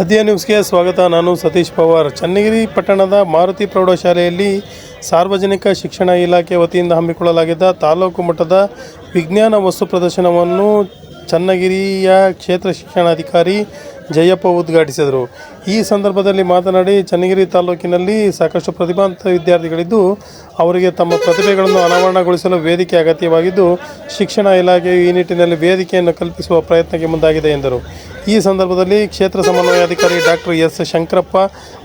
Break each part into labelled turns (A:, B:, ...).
A: ಆದ್ಯ ನ್ಯೂಸ್ಗೆ ಸ್ವಾಗತ. ನಾನು ಸತೀಶ್ ಪವಾರ್. ಚನ್ನಗಿರಿ ಪಟ್ಟಣದ ಮಾರುತಿ ಪ್ರೌಢಶಾಲೆಯಲ್ಲಿ ಸಾರ್ವಜನಿಕ ಶಿಕ್ಷಣ ಇಲಾಖೆ ವತಿಯಿಂದ ಹಮ್ಮಿಕೊಳ್ಳಲಾಗಿದ್ದ ತಾಲೂಕು ಮಟ್ಟದ ವಿಜ್ಞಾನ ವಸ್ತು ಪ್ರದರ್ಶನವನ್ನು ಚನ್ನಗಿರಿಯ ಕ್ಷೇತ್ರ ಶಿಕ್ಷಣಾಧಿಕಾರಿ ಜಯಪ್ಪ ಉದ್ಘಾಟಿಸಿದರು. ಈ ಸಂದರ್ಭದಲ್ಲಿ ಮಾತನಾಡಿ, ಚನ್ನಗಿರಿ ತಾಲೂಕಿನಲ್ಲಿ ಸಾಕಷ್ಟು ಪ್ರತಿಭಾಂತ ವಿದ್ಯಾರ್ಥಿಗಳಿದ್ದು, ಅವರಿಗೆ ತಮ್ಮ ಪ್ರತಿಭೆಗಳನ್ನು ಅನಾವರಣಗೊಳಿಸಲು ವೇದಿಕೆ ಅಗತ್ಯವಾಗಿದ್ದು, ಶಿಕ್ಷಣ ಇಲಾಖೆಯು ಈ ನಿಟ್ಟಿನಲ್ಲಿ ವೇದಿಕೆಯನ್ನು ಕಲ್ಪಿಸುವ ಪ್ರಯತ್ನಕ್ಕೆ ಮುಂದಾಗಿದೆ ಎಂದರು. ಈ ಸಂದರ್ಭದಲ್ಲಿ ಕ್ಷೇತ್ರ ಸಮನ್ವಯಾಧಿಕಾರಿ ಡಾಕ್ಟರ್ ಎಸ್. ಶಂಕರಪ್ಪ,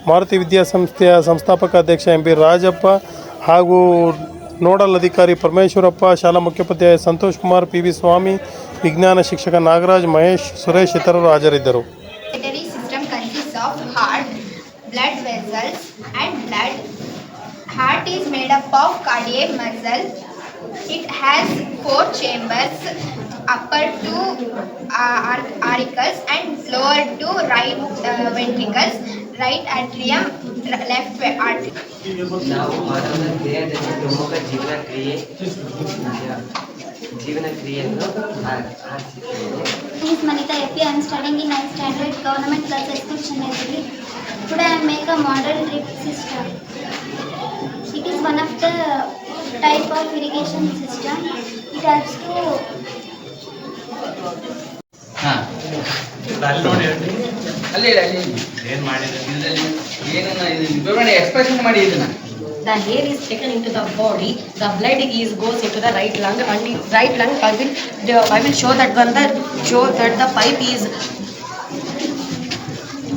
A: ಮಾರುತಿ ವಿದ್ಯಾಸಂಸ್ಥೆಯ ಸಂಸ್ಥಾಪಕ ಅಧ್ಯಕ್ಷ ಎಂ. ಬಿ. ರಾಜಪ್ಪ ಹಾಗೂ ನೋಡಲ್ ಅಧಿಕಾರಿ ಪರಮೇಶ್ವರಪ್ಪ, ಶಾಲಾ ಮುಖ್ಯೋಪಾಧ್ಯಾಯ ಸಂತೋಷ್ ಕುಮಾರ್, ಪಿ. ವಿ. ಸ್ವಾಮಿ, ವಿಜ್ಞಾನ ಶಿಕ್ಷಕ ನಾಗರಾಜ್, ಮಹೇಶ್, ಸುರೇಶ್ ಇತರರು ಹಾಜರಿದ್ದರು.
B: Heart is made up of cardiac muscle. It has four chambers, upper two uh, ar- auricles and lower two right uh, ventricles, right atrium, r- left ve- atrium.
C: ನಾವು ಮಾನವನ ದೇಹದಲ್ಲಿ ಪ್ರಮುಖ ಜೀವನ ಕ್ರಿಯೆ ಜೀವನ ಕ್ರಿಯೆಯನ್ನು ಆ- ಆರಿಸಿದ್ದೇವೆ
D: name is Manita Epi. I am studying in 9th standard Government Girls High School, Chennai. Today I make a model drip system. It is one of the type of irrigation system. It helps to
E: ಹಾಂ ಅಲ್ಲಿ ಹೇಳಿ ಅಲ್ಲಿ ಏನು ಮಾಡಿದ್ರೆ ಇದರಲ್ಲಿ ಏನನ್ನ ಇದು ವಿವರಣೆ ಎಕ್ಸ್ಪ್ರೆಷನ್ ಮಾಡಿ ಇದನ್ನ
F: The hair is taken into the body, the blood is goes into the right lung, and the right lung I will I will show that one the show that the pipe is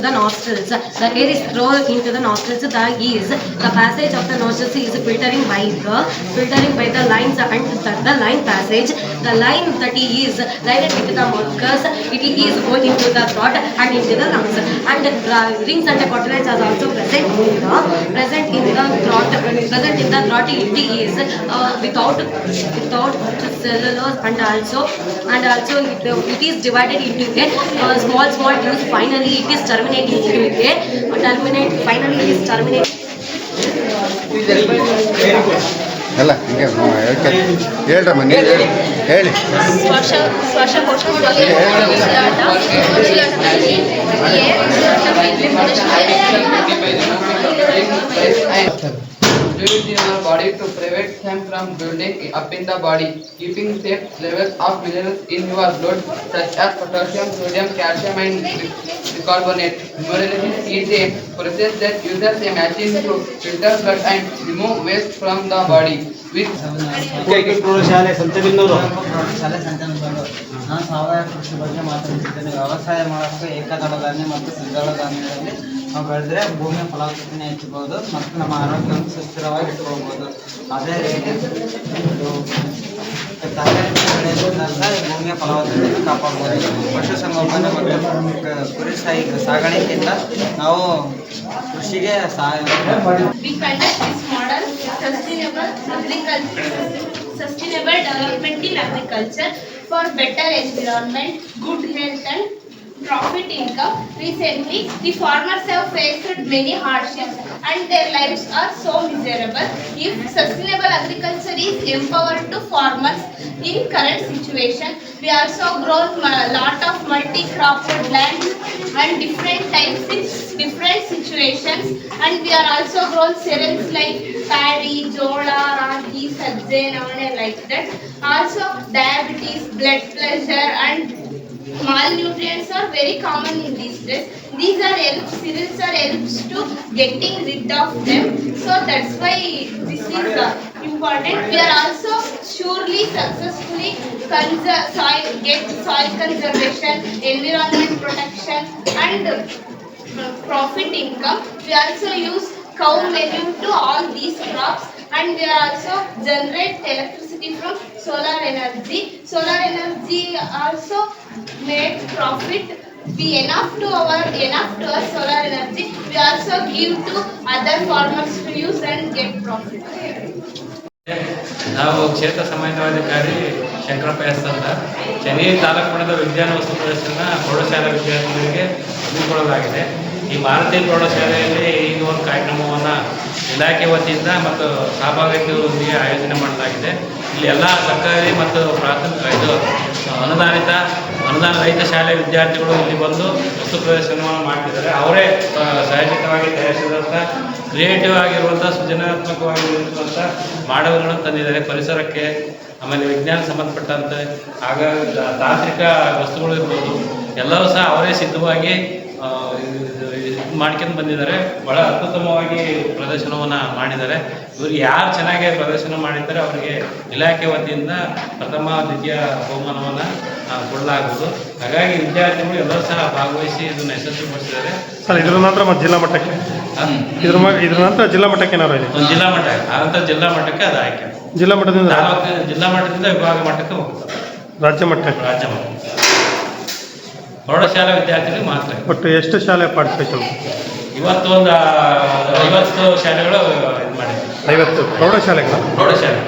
F: the nostrils. The air is thrown into the nostrils. The is the passage of the nostrils is filtering by the filtering by the lines and the, the line passage. The line that is lighted with the mucus, it is going into the throat and into the lungs. And the rings and the cartilage are also present in the present in the throat. Present in the throat, it is uh, without without cellulose and also and also it, it is divided into a uh, small small tubes. Finally, it is terminating into a terminate. Finally, it is terminating.
G: ಎಲ್ಲ ಹಿಂಗೆ ಹೇಳ್ತಾರೆ ಹೇಳ್ರಮ್ಮ ನೀವು ಹೇಳಿ ಹೇಳಿ.
B: ಸ್ಪರ್ಶ ಶ್ವಾಸಕೋಶದಲ್ಲಿ ಉಸಿರಾಟ ಉಸಿರಾಟದಲ್ಲಿ
H: Fluids in our body to prevent them from building up in the body, keeping safe levels of minerals in your blood such as potassium, sodium, calcium and bicarbonate. Hemolysis is a process that uses a machine to filter blood and remove waste from the body. With
I: ಕೋಟಿ ಪ್ರೌಢಶಾಲೆ ಸಂತಬಿನ್ನೂರು
C: ಶಾಲೆ ಸಂತಾನಗಳು ನಾನು ಸಾವಯವ ಕೃಷಿ ಬಗ್ಗೆ ಮಾತನಾಡ್ತಿದ್ದೇನೆ ವ್ಯವಸಾಯ ಮಾಡೋಕ್ಕೆ ಏಕದಳ ಧಾನ್ಯ ಮತ್ತು ದ್ವಿದಳ ಧಾನ್ಯಗಳಲ್ಲಿ ನಾವು ಬೆಳೆದ್ರೆ ಭೂಮಿಯ ಫಲವತ್ತತೆಯನ್ನು ಹೆಚ್ಚಬಹುದು ಮತ್ತು ನಮ್ಮ ಆರೋಗ್ಯವನ್ನು ಸುಸ್ಥಿರವಾಗಿ ಇಟ್ಕೋಬಹುದು ಅದೇ ರೀತಿ ತರಕಾರಿ ಬೆಳೆಯೋದ್ರಿಂದ ಭೂಮಿಯ ಫಲವತ್ತತೆಯನ್ನು ಕಾಪಾಡ್ಬೋದು. ಪಶುಸಂಗೋಪನೆ ಮತ್ತು ಕುರಿ ಸಾಯಿ ಸಾಗಾಣಿಕೆಯಿಂದ ನಾವು ಕೃಷಿಗೆ ಸಹಾಯ
B: sustainable development in agriculture for better environment, good health and profit income. Recently, the farmers have faced many hardships and their lives are so miserable. If sustainable agriculture is empowered to farmers in current situation, we also grown a lot of multi-cropped land and different types in different situations and we are also grown cereals like paddy, jola, ragi, sajje, and like that. Also diabetes, blood pressure and malnutrients are very common in these days. These are helps, cereals are helps to getting rid of them. So that's why this is uh, important. We are also surely successfully soil, get soil conservation, environment protection and uh, profit income. We also use cow manure to all these crops and we also generate electricity from solar energy. Solar energy also make profit We enough to our, enough to our solar energy. We also give to other farmers to use and get profit.
J: ನಾವು ಕ್ಷೇತ್ರ ಸಮನ್ವಯಾಧಿಕಾರಿ Shankarappa S ಅಂತ ಶನಿ ತಾಲೂಕು ವಿಜ್ಞಾನ ವಸ್ತು ಪ್ರದರ್ಶನ ಪ್ರೌಢಶಾಲಾ ವಿದ್ಯಾರ್ಥಿಗಳಿಗೆ ಹಮ್ಮಿಕೊಳ್ಳಲಾಗಿದೆ ಈ ಭಾರತೀಯ ಪ್ರೌಢಶಾಲೆಯಲ್ಲಿ ಈ ಒಂದು ಕಾರ್ಯಕ್ರಮವನ್ನು ಇಲಾಖೆ ವತಿಯಿಂದ ಮತ್ತು ಸಹಭಾಗಿತ್ವದೊಂದಿಗೆ ಆಯೋಜನೆ ಮಾಡಲಾಗಿದೆ ಇಲ್ಲಿ ಎಲ್ಲ ಸರ್ಕಾರಿ ಮತ್ತು ಪ್ರಾಥಮಿಕ ಇದು ಅನುದಾನಿತ, ಅನುದಾನ ರಹಿತ ಶಾಲೆ ವಿದ್ಯಾರ್ಥಿಗಳು ಇಲ್ಲಿ ಬಂದು ವಸ್ತು ಪ್ರದರ್ಶನವನ್ನು ಮಾಡ್ತಿದ್ದಾರೆ. ಅವರೇ ಸಹಜಿತವಾಗಿ ತಯಾರಿಸಿದಂಥ ಕ್ರಿಯೇಟಿವ್ ಆಗಿರುವಂಥ ಸೃಜನಾತ್ಮಕವಾಗಿರುವಂಥ ಮಾಡಲ್ಗಳನ್ನು ತಂದಿದ್ದಾರೆ. ಪರಿಸರಕ್ಕೆ ಆಮೇಲೆ ವಿಜ್ಞಾನ ಸಂಬಂಧಪಟ್ಟಂತೆ, ಆಗ ತಾಂತ್ರಿಕ ವಸ್ತುಗಳು ಇರ್ಬೋದು ಎಲ್ಲರೂ ಸಹ ಅವರೇ ಸಿದ್ಧವಾಗಿ ಮಾಡ್ಕೊಂಡು ಬಂದಿದ್ದಾರೆ. ಬಹಳ ಅತ್ಯುತ್ತಮವಾಗಿ ಪ್ರದರ್ಶನವನ್ನು ಮಾಡಿದ್ದಾರೆ. ಇವರು ಯಾರು ಚೆನ್ನಾಗಿ ಪ್ರದರ್ಶನ ಮಾಡಿದ್ದಾರೆ ಅವರಿಗೆ ಇಲಾಖೆ ವತಿಯಿಂದ ಪ್ರಥಮ ದ್ವಿತೀಯ ಬಹುಮಾನವನ್ನು ಕೊಡಲಾಗುವುದು. ಹಾಗಾಗಿ ವಿದ್ಯಾರ್ಥಿಗಳು ಎಲ್ಲರೂ ಸಹ ಭಾಗವಹಿಸಿ ಇದನ್ನು ಯಶಸ್ವಿಗೊಳಿಸಿದ್ದಾರೆ.
A: ಸರ್ ಇದ್ರ ನಂತರ ಮತ್ತೆ ಜಿಲ್ಲಾ ಮಟ್ಟಕ್ಕೆ? ಇದ್ರ ಇದ್ರ ನಂತರ ಜಿಲ್ಲಾ ಮಟ್ಟಕ್ಕೆ ಏನಾರು ಇದೆ?
J: ಒಂದು ಜಿಲ್ಲಾ ಮಟ್ಟ. ನಂತರ ಜಿಲ್ಲಾ ಮಟ್ಟಕ್ಕೆ ಅದು ಆಯ್ಕೆ
A: ಜಿಲ್ಲಾ ಮಟ್ಟದಿಂದ?
J: ಜಿಲ್ಲಾ ಮಟ್ಟದಿಂದ ವಿಭಾಗ ಮಟ್ಟಕ್ಕೆ ಹೋಗ್ತದೆ.
A: ರಾಜ್ಯ ಮಟ್ಟಕ್ಕೆ?
J: ರಾಜ್ಯ ಮಟ್ಟ ಪ್ರೌಢಶಾಲಾ ವಿದ್ಯಾರ್ಥಿಗಳಿಗೆ ಮಾತ್ರ
A: ಒಟ್ಟು ಎಷ್ಟು ಶಾಲೆ ಪಾರ್ಟಿಸಿಪೇಷನ್
J: ಇವತ್ತು ಒಂದು ಐವತ್ತು ಶಾಲೆಗಳು ಇದು ಮಾಡಿದ್ದಾರೆ
A: ಐವತ್ತು ಪ್ರೌಢಶಾಲೆಗಳು?
J: ಪ್ರೌಢಶಾಲೆ.